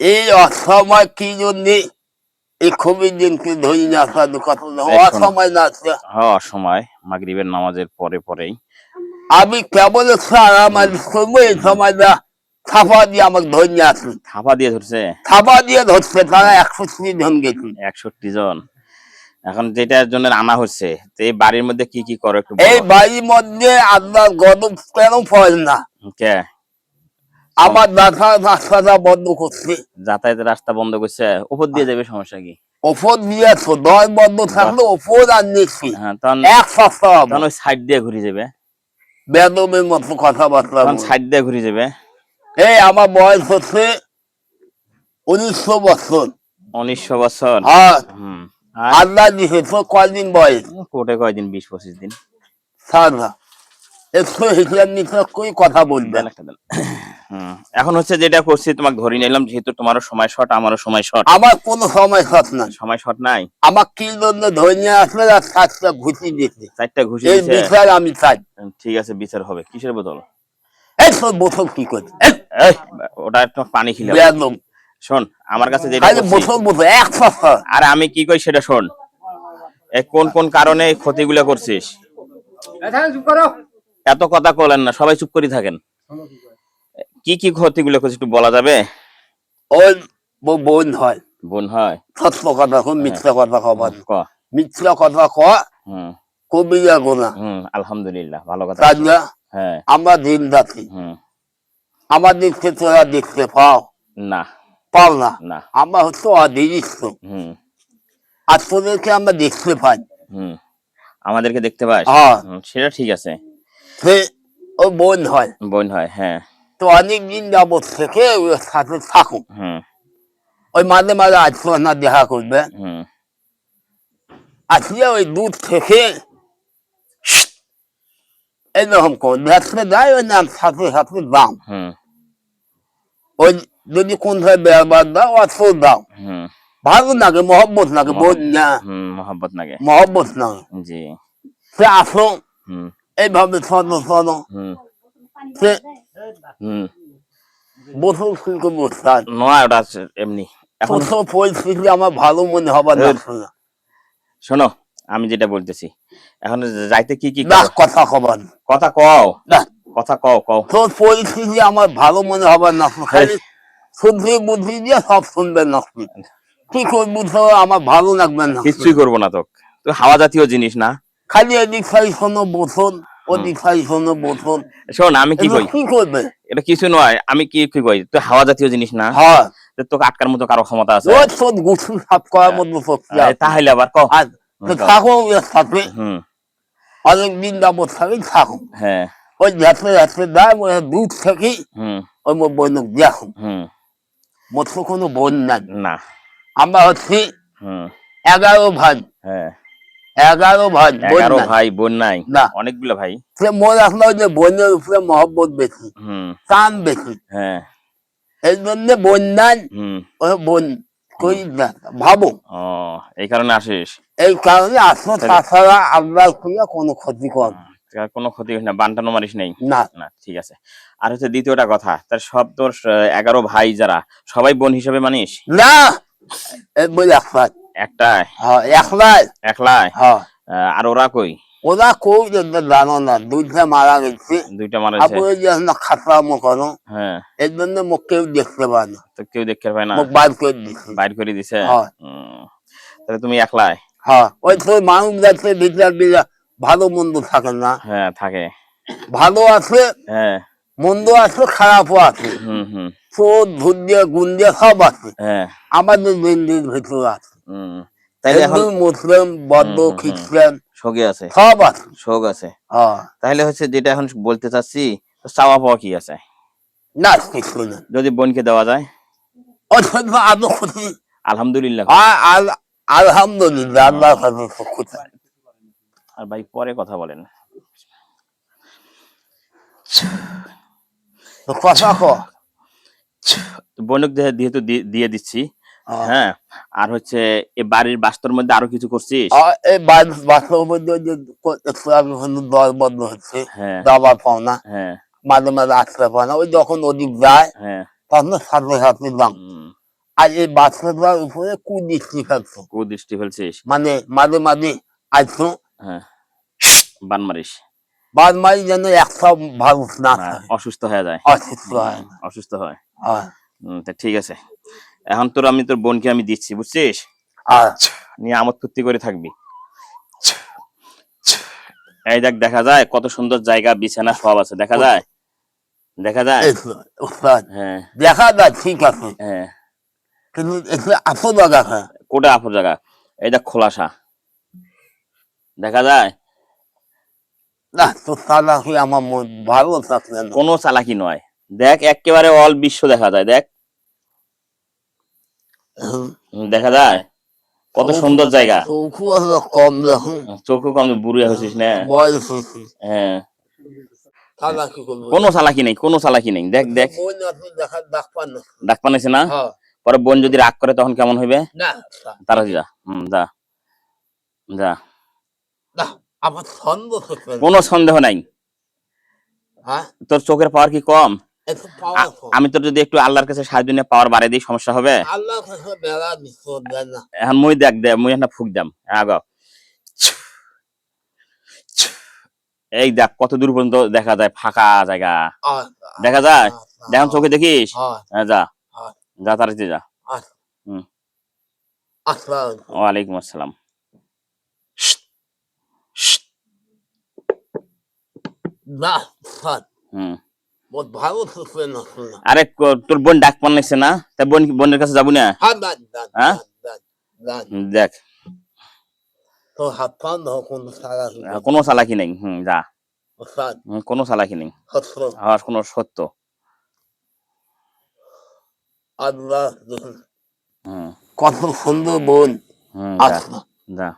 এই অসময় কি জন্য এই ধরি। অসময় না। হ্যাঁ সময় মাগরিবের নামাজের পরে পরেই। আমি কেবল করব এই সময়টা থাপা দিয়ে আমাকে ধরে নিয়ে থাপা দিয়ে ধরছে? থাপা দিয়ে ধরছে তারা তিরিশ জন গেছে একষট্টি জন। এখন যেটার জন্য আনা হচ্ছে তো এই বাড়ির মধ্যে কি কি করে একটু এই বাড়ির মধ্যে আপনার গরম কেন পড়ে না। কে? আমার রাস্তাটা বন্ধ করছে। যাতায়াতের রাস্তা বন্ধ করছে। উপর দিয়ে যাবে সমস্যা কি? ওপর দিয়েছ দশ বন্ধ থাকলে ওপর আর নিচ্ছি হ্যাঁ এক সপ্তাহ তখন ওই সাইড দিয়ে ঘুরে যাবে। বেদমের মতো কথাবার্তা সাইড দিয়ে ঘুরে যাবে। এই আমার বয়স হচ্ছে উনিশশো বছর। উনিশশো বছর। আর? আল্লাহ দিয়েছে কয়দিন বয়স? কোটে কয়দিন? বিশ পঁচিশ দিন। সাদা হিসেব নিকাশ করে কথা বলবেন এখন হচ্ছে যেটা করছি তোমাকে ধরে নিলাম যেহেতু তোমারও সময় শর্ট আমারও সময় শর্ট আমার কোনো সময় নাই। সময় শর্ট নাই? আমার কি জন্য ধরে নিয়ে আসলে আর সাতটা ঘুষি দিতে চারটা ঘুষি এই বিচার আমি চাই। ঠিক আছে বিচার হবে। কিসের বোতল এই সব বোতল কি করে ওটা একটু পানি খিলে শোন আমার কাছে যেটা বোতল বোতল এক আর আমি কি কই সেটা শোন। কোন কোন কারণে ক্ষতিগুলো করছিস? এত কথা বলেন না সবাই চুপ করে থাকেন। কি কি ক্ষতিগুলো করছিস একটু বলা যাবে? ওই বোন হয়। বোন হয়? সত্য কথা কো মিথ্যা কথা ক? মিথ্যা কথা ক হুম। গোনা। আলহামদুলিল্লাহ ভালো কথা। হ্যাঁ। আমরা দিন রাত্রি দেখতে তোরা দেখতে পাও। না। পাও না। না। আমরা হচ্ছে হুম। আর তোদেরকে আমরা দেখতে পাই। হুম। আমাদেরকে দেখতে পাস? হ্যাঁ। সেটা ঠিক আছে। সে ও বোন হয়। বোন হয় হ্যাঁ। তো অনেক দিন যাবত থেকে ওর সাথে হুম। ওই মাঝে মাঝে আসবে না দেখা করবে। আসলে ওই দুধ থেকে এরকম কর দেখতে যায় ওই নাম সাথে সাথে দাম। ওই যদি কোন ধরে ব্যবহার দাও অত দাও। ভালো লাগে মহব্বত লাগে বোন না। মোহাম্মত নাগে মহব্বত লাগে। জি। সে আসো এইভাবে চলো চলো সে বোতল শুল্ক বসতাম নয় ওটা এমনি। এখন প্রথম পরিস্থিতি আমার ভালো মনে হবার না শোনো আমি যেটা বলতেছি এখন যাইতে কি কি কথা খবর কথা কও। কথা কও কও। তোর পরিস্থিতি আমার ভালো মনে হবার না খালি শুদ্ধি বুদ্ধি দিয়ে সব শুনবেন না কি করবি তো আমার ভালো লাগবে না কিছুই করব না তো তুই হাওয়া জাতীয় জিনিস না। খালি এদিক সাই শোনো বোতল। ওদিক বোতল শোন আমি কি কই? কি করবে? এটা কিছু নয় আমি কি কি কই? তুই হাওয়া জাতীয় জিনিস না? হ্যাঁ। তোকে আটকার মতো কারও ক্ষমতা আছে? রোজ তোর গুছু সাফ করার মতো শক্তি এই আছে। তাহলে আবার ক? থাকো এর হুম। অনেক দিন যাবত থাকি থাকো। হ্যাঁ। ওই ওই দুধ থেকে হুম। ওই মোর বোনক দেখো। হুম। মোর তো কোনো বোন নাই। না। আমরা হচ্ছি হুম। এগারো ভাই। হ্যাঁ। এগারো ভাই এগারো ভাই বোন নাই। না। অনেকগুলো ভাই। সে মোর আসলে ওই যে বোনের উপরে মহব্বত বেশি টান বেশি। হ্যাঁ। এই জন্য বোন নাই বোন ভাবো। এই কারণে আসিস? এই কারণে আসলে তাছাড়া আল্লাহ কোনো ক্ষতি কর কোনো ক্ষতি না বানটানো মারিস নেই? না। না ঠিক আছে। আর হচ্ছে দ্বিতীয়টা কথা তার সব তোর এগারো ভাই যারা সবাই বোন হিসেবে মানিস? না! একলাই একটাই। হ্যাঁ একলাই। একলাই? হ্যাঁ। আর ওরা কই? ওরা কই জানো না দুইটা মারা গেছে। দুইটা মারাছে আপনি যে না খাতা হ্যাঁ। এর জন্য মুখ কেউ দেখতে পায় না। তো কেউ দেখতে পায় না? মুখ বাইর করে দিচ্ছে বাইর করে দিছে? হ্যাঁ। তাহলে তুমি একলাই? হ্যাঁ ওই তো মানুষ যাচ্ছে বিচার বিচার ভালো মন্দ থাকে না। হ্যাঁ থাকে। ভালো আছে হ্যাঁ। মন্দ আছে খারাপও আছে। হুম হুম। চোর ধুর দিয়ে গুণ দিয়ে সব আছে। হ্যাঁ। আমাদের দিল্লির ভিতরে আছে। এখন মুসলিম বৌদ্ধ। খ্রিস্টান শোকে আছে। সব আছে শোক আছে। হ্যাঁ। তাহলে হচ্ছে যেটা এখন বলতে চাচ্ছি চাওয়া পাওয়া কি আছে? না কিছু না। যদি বোনকে দেওয়া যায়? আলহামদুলিল্লাহ আলহামদুলিল্লাহ আল্লাহ আর ভাই পরে কথা বলেন। বনুক যেহেতু দিয়ে দিচ্ছি হ্যাঁ। আর হচ্ছে এই বাড়ির বাস্তর মধ্যে আরও কিছু করছিস? এই বাস- বাসের মধ্যে যে দল বন্ধ হচ্ছে হ্যাঁ। দাবার পাও না হ্যাঁ। মাঝে মাঝে আসতে পাও না ওই যখন ওদিক যায় হ্যাঁ। তখন সাথে সাথে দাম আর এই বাচ্চাটার উপরে কুদৃষ্টি ফেলতো কুদৃষ্টি ফেলছিস। মানে মাঝে মাঝে আসতো হ্যাঁ। বান মারিস। বাদ মারি যেন একটা ভারত না হ্যাঁ, অসুস্থ হয়ে যায়। অসুস্থ হয়। অসুস্থ হয়। ঠিক আছে। এখন তোর আমি তোর বোনকে আমি দিচ্ছি বুঝছিস? আর নিয়ে আমোদ ফুর্তি করে থাকবি। এই দেখ দেখা যায় কত সুন্দর জায়গা বিছানা সব আছে দেখা যায়? দেখা যায়? হ্যাঁ। দেখা যায় ঠিক আছে। হ্যাঁ। কিন্তু একটু আপদ দেখা কোটা আপর জায়গা? এই দেখ খোলাসা। দেখা যায়? না তো তারা কি আমার মন ভালো থাকলে কোনো চালাকি নয়। দেখ একেবারে অল বিশ্ব দেখা যায়। দেখ দেখা যায়? কত সুন্দর জায়গা। হলো কম দেখুন। চোখও কম বুড়ি হয়েছিস না? হ্যাঁ। কোনো চালাকি নেই কোনো চালাকি নেই। দেখ দেখ। ডাক পান না। হ্যাঁ, পরে বোন যদি রাগ করে তখন কেমন হইবে? না তারা যা। হম যা। যা। আমার না। কোনো সন্দেহ নাই। হ্যাঁ? তোর চোখের পাওয়ার কি কম? আমি তোর যদি একটু আল্লাহর কাছে সাহায্য নিয়ে পাওয়ার বাড়াই দিই সমস্যা হবে? এখন মুই দেখ দে মুই একটা ফুক দাম। আগ। এই দেখ কত দূর পর্যন্ত দেখা যায় ফাঁকা জায়গা। দেখা যায়? দেখুন চোখে দেখিস? যা। যা তাড়াতাড়ি যা। ওয়ালাইকুম আসসালাম। হুম। আরে তোর বোন ডাক পান লাগছে না? তা বোন বোনের কাছে যাব না? হ্যাঁ হ্যাঁ? দেখ। কোন চালাকি নেই। হুম যা। কোনো চালাকি নেই। আর কোনো সত্য। আল্লাহ কত সুন্দর বোন। যা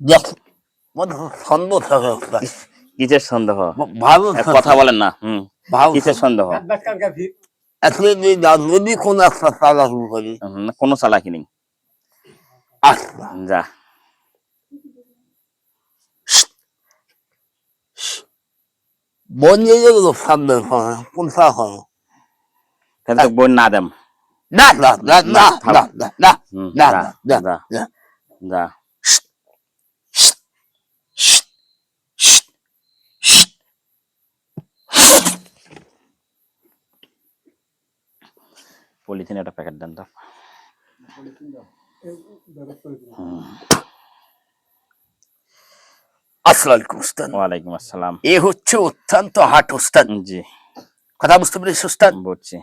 দেখ মনে কিসের সন্দেহ। ভালো কথা বলেন না হুম। ভালো কিসের সন্দেহ। আসলে যদি কোন একটা শুরু করি। কোনো চালাকি নেই। আচ্ছা। যা। বোন নিয়ে করে না দেম। না না না না না না না না না না যা পলিথিন একটা প্যাকেট দেন তো। আসসালামাইকুম উস্তাদ। ওয়ালাইকুম আসসালাম। এ হচ্ছে অত্যন্ত হাট উস্তাদ। জি। কথা বুঝতে পেরেছি উস্তাদ? বলছি